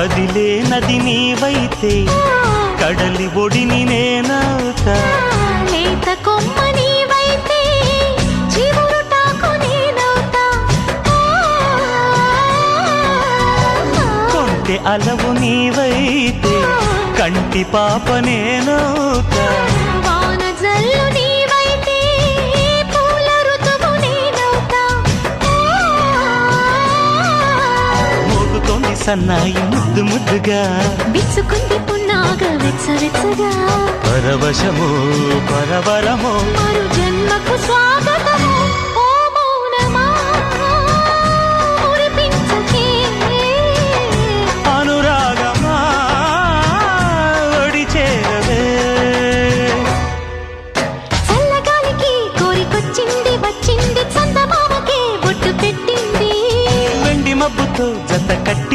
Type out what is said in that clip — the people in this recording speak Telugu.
కదిలే నది నీవైతే కడలి ఒడిని నేనవుతా లేత కొమ్మ నీవైతే చివురుటాకు నేనవుతా కొంటె అలవు నీవైతే కంటి పాప నేనవుతా సన్నాయి ముద్దు ముద్దుగా. విచ్చుకుంది పున్నాగా వెచ్చ వెచ్చగా పరవశమో పరవరమో. మరు జన్మకు స్వాగతమో జత కట్టింది.